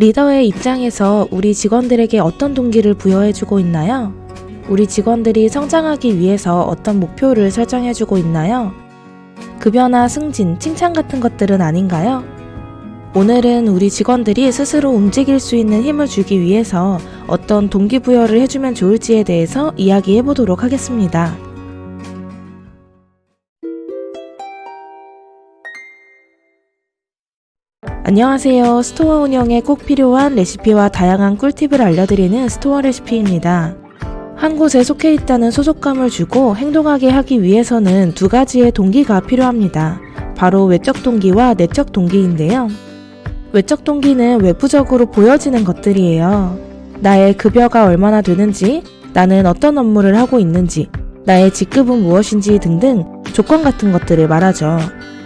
리더의 입장에서 우리 직원들에게 어떤 동기를 부여해주고 있나요? 우리 직원들이 성장하기 위해서 어떤 목표를 설정해주고 있나요? 급여나 승진, 칭찬 같은 것들은 아닌가요? 오늘은 우리 직원들이 스스로 움직일 수 있는 힘을 주기 위해서 어떤 동기부여를 해주면 좋을지에 대해서 이야기해 보도록 하겠습니다. 안녕하세요. 스토어 운영에 꼭 필요한 레시피와 다양한 꿀팁을 알려드리는 스토어 레시피입니다. 한 곳에 속해 있다는 소속감을 주고 행동하게 하기 위해서는 두 가지의 동기가 필요합니다. 바로 외적 동기와 내적 동기인데요. 외적 동기는 외부적으로 보여지는 것들이에요. 나의 급여가 얼마나 되는지, 나는 어떤 업무를 하고 있는지, 나의 직급은 무엇인지 등등 조건 같은 것들을 말하죠.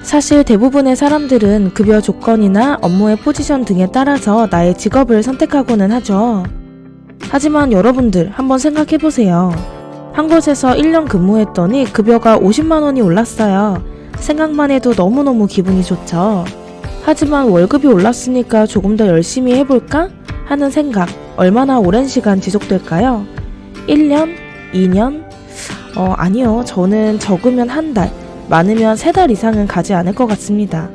사실 대부분의 사람들은 급여 조건이나 업무의 포지션 등에 따라서 나의 직업을 선택하고는 하죠. 하지만 여러분들 한번 생각해 보세요. 한 곳에서 1년 근무했더니 급여가 50만 원이 올랐어요. 생각만 해도 너무너무 기분이 좋죠. 하지만 월급이 올랐으니까 조금 더 열심히 해볼까? 하는 생각 얼마나 오랜 시간 지속될까요? 1년? 2년? 어, 아니요. 저는 적으면 한 달, 많으면 세달 이상은 가지 않을 것 같습니다.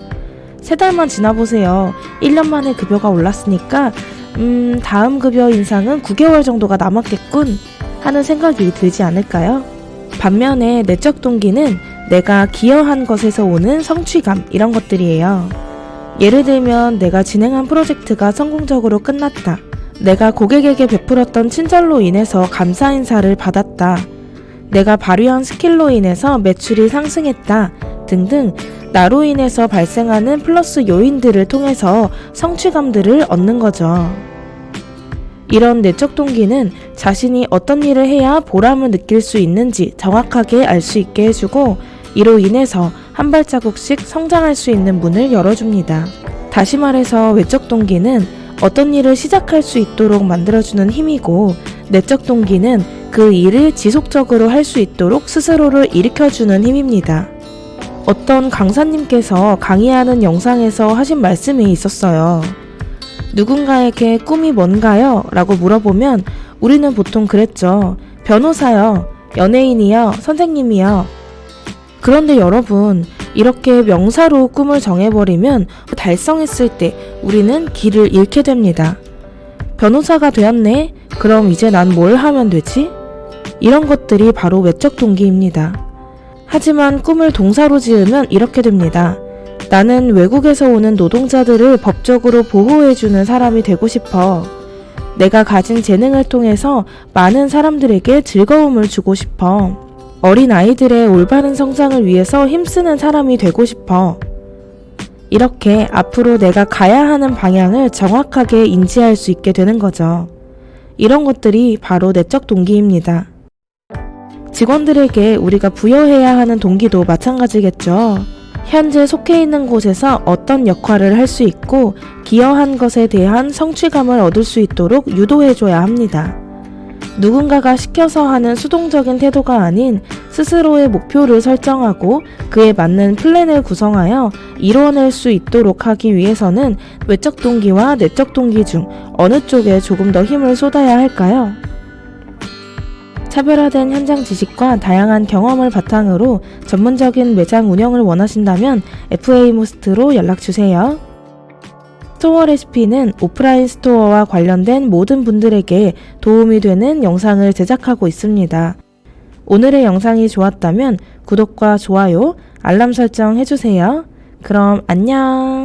세 달만 지나보세요. 1년 만에 급여가 올랐으니까, 음, 다음 급여 인상은 9개월 정도가 남았겠군. 하는 생각이 들지 않을까요? 반면에 내적 동기는 내가 기여한 것에서 오는 성취감, 이런 것들이에요. 예를 들면 내가 진행한 프로젝트가 성공적으로 끝났다. 내가 고객에게 베풀었던 친절로 인해서 감사 인사를 받았다. 내가 발휘한 스킬로 인해서 매출이 상승했다. 등등 나로 인해서 발생하는 플러스 요인들을 통해서 성취감들을 얻는 거죠. 이런 내적 동기는 자신이 어떤 일을 해야 보람을 느낄 수 있는지 정확하게 알 수 있게 해주고 이로 인해서 한 발자국씩 성장할 수 있는 문을 열어줍니다. 다시 말해서 외적 동기는 어떤 일을 시작할 수 있도록 만들어주는 힘이고 내적 동기는 그 일을 지속적으로 할 수 있도록 스스로를 일으켜주는 힘입니다. 어떤 강사님께서 강의하는 영상에서 하신 말씀이 있었어요. 누군가에게 꿈이 뭔가요? 라고 물어보면 우리는 보통 그랬죠. 변호사요, 연예인이요, 선생님이요. 그런데 여러분, 이렇게 명사로 꿈을 정해버리면 달성했을 때 우리는 길을 잃게 됩니다. 변호사가 되었네? 그럼 이제 난 뭘 하면 되지? 이런 것들이 바로 외적 동기입니다. 하지만 꿈을 동사로 지으면 이렇게 됩니다. 나는 외국에서 오는 노동자들을 법적으로 보호해주는 사람이 되고 싶어. 내가 가진 재능을 통해서 많은 사람들에게 즐거움을 주고 싶어. 어린 아이들의 올바른 성장을 위해서 힘쓰는 사람이 되고 싶어. 이렇게 앞으로 내가 가야 하는 방향을 정확하게 인지할 수 있게 되는 거죠. 이런 것들이 바로 내적 동기입니다. 직원들에게 우리가 부여해야 하는 동기도 마찬가지겠죠. 현재 속해 있는 곳에서 어떤 역할을 할 수 있고 기여한 것에 대한 성취감을 얻을 수 있도록 유도해줘야 합니다. 누군가가 시켜서 하는 수동적인 태도가 아닌 스스로의 목표를 설정하고 그에 맞는 플랜을 구성하여 이루어낼 수 있도록 하기 위해서는 외적 동기와 내적 동기 중 어느 쪽에 조금 더 힘을 쏟아야 할까요? 차별화된 현장 지식과 다양한 경험을 바탕으로 전문적인 매장 운영을 원하신다면 FA모스트로 연락주세요. 스토어 레시피는 오프라인 스토어와 관련된 모든 분들에게 도움이 되는 영상을 제작하고 있습니다. 오늘의 영상이 좋았다면 구독과 좋아요, 알람 설정 해주세요. 그럼 안녕!